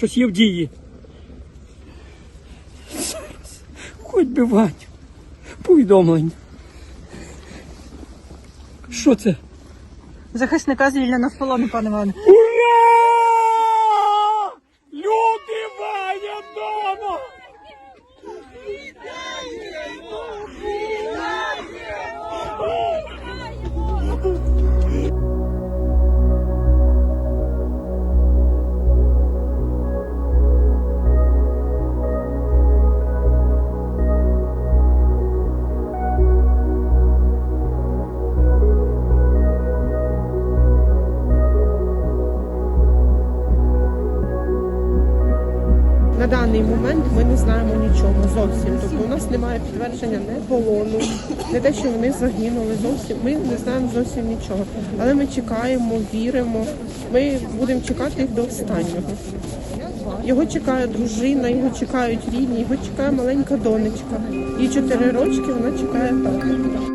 щось є в дії. Зараз. Хоч би Ваню. Повідомлення. Що це? Захисника звільнено з полону, пане Іване. Даний момент ми не знаємо нічого зовсім. Тобто у нас немає підтвердження не полону, не те, що вони загинули зовсім. Ми не знаємо зовсім нічого. Але ми чекаємо, віримо. Ми будемо чекати їх до останнього. Його чекає дружина, його чекають рідні, його чекає маленька донечка. Їй 4 рочки, вона чекає тата.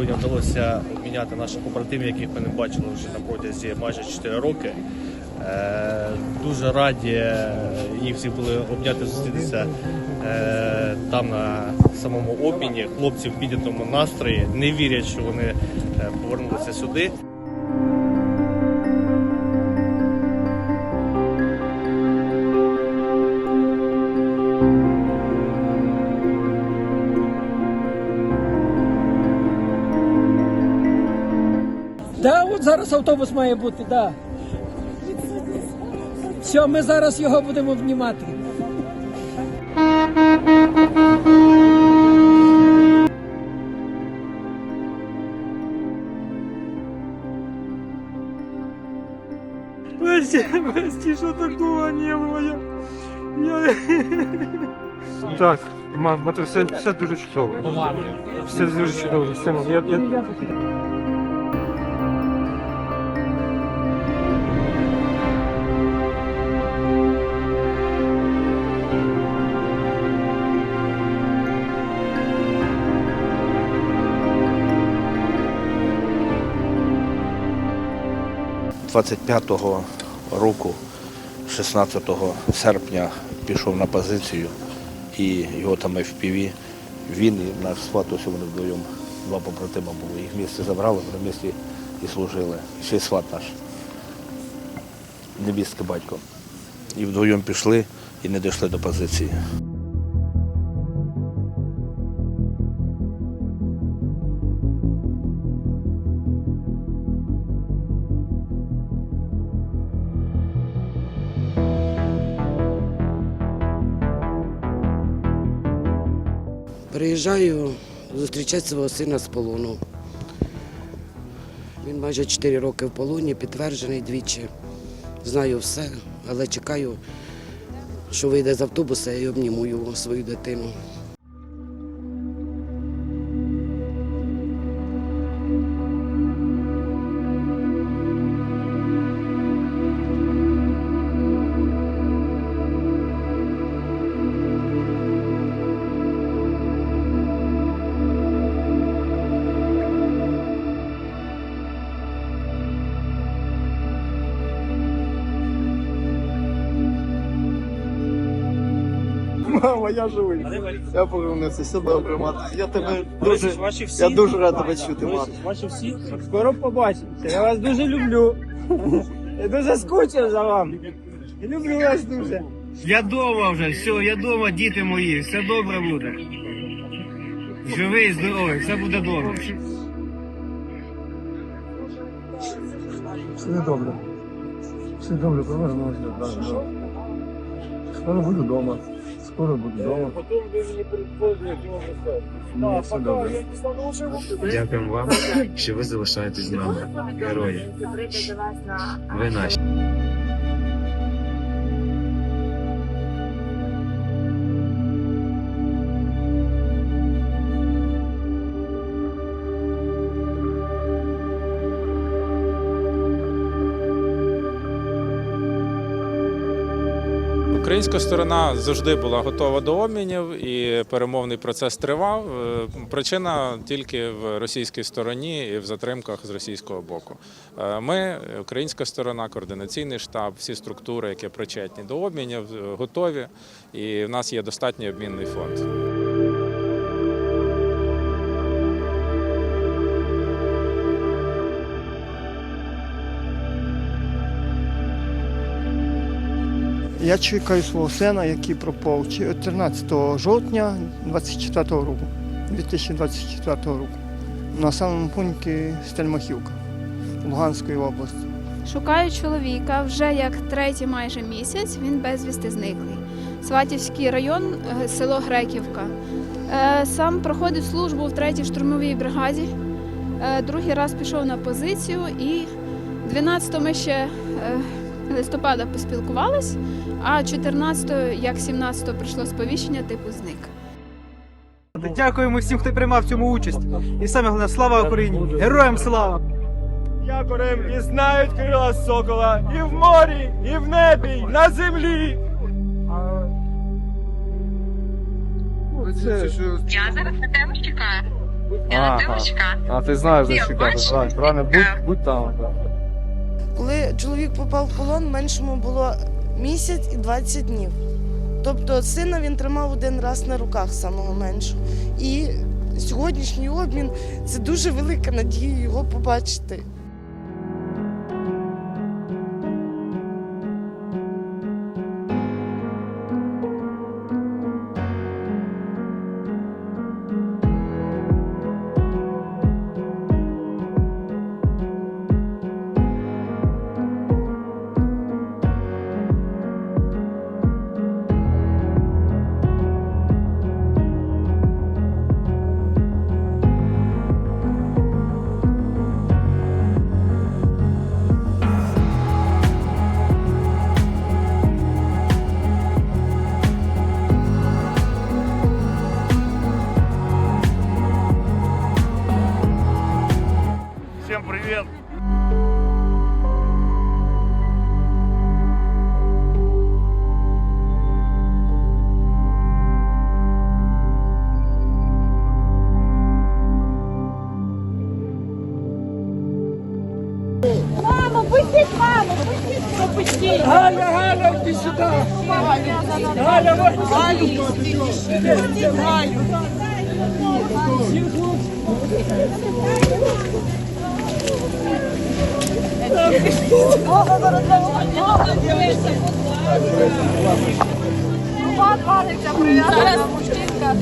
Сьогодні вдалося обміняти наших побратимів, яких ми не бачили вже на протязі майже 4 роки. Е, Дуже раді їх всі були обняти, зустрітися е, там на самому обміні. Хлопці в піднятому настрої не вірять, що вони е, повернулися сюди. От зараз автобус має бути, да. Все, ми зараз його будемо внімати. Прости, прости, что такого не было. Я... я... Так, мам, мати, все, все дуже чудово. Все дуже чудово. Все, я, я... – 25-го року, 16 серпня, пішов на позицію і його там FPV. Він і наш сват, ось вони вдвоєм, два побратима були. Їх місце забрали, вони місті і служили. Ще й сват наш, невістки батько. І вдвоєм пішли і не дійшли до позиції. Приїжджаю зустрічати свого сина з полону. Він майже 4 роки в полоні, підтверджений двічі. Знаю все, але чекаю, що вийде з автобуса і обніму його, свою дитину. Мама, я живий. Я повернувся, все добре, мати. Я тебе дуже, я дуже рад тебе чути, мати. ваші всі, скоро побачимося. Я вас дуже люблю. Я дуже скучив за вами. Я люблю вас дуже. Я дома вже, все, я дома, діти мої, все добре буде. Живий, здоровий, все буде добре. Все добре. Все добре, повернуся. Скоро буду вдома. Скоро буду вдома. Ну, все добре. Дякуємо вам, що ви залишаєтесь з нами, герої. Ви наші. Українська сторона завжди була готова до обмінів, і перемовний процес тривав. Е, Причина тільки в російській стороні і в затримках з російського боку. Е, Ми, українська сторона, координаційний штаб, всі структури, які причетні до обмінів, е, готові, і в нас є достатній обмінний фонд. Я чекаю свого сина, який пропав 14 жовтня 24 року, 2024 року. На самому пункті Стельмахівка Луганської області. Шукаю чоловіка вже як третій майже місяць. Він безвісти зниклий. Сватівський район, е, село Греківка. Е, Сам проходив службу в третій штурмовій бригаді. Е, Другий раз пішов на позицію і 12 ми ще листопада поспілкувались, а 14, як 17 прийшло сповіщення, типу зник. Дякуємо всім, хто приймав в цьому участь. І саме головне, слава Україні! Героям слава! Якорем і знають крила сокола і в морі, і в небі, і на землі. Я зараз на тебе чекаю. Я на тебе чекаю. А ти знаєш, де чекати, правильно, будь- будь там. Коли чоловік попав в полон, меншому було місяць і 20 днів. Тобто сина він тримав один раз на руках самого меншого. І сьогоднішній обмін це дуже велика надія його побачити. Галя, Галя, іди сюди! Галя, можна Зараз мужчинка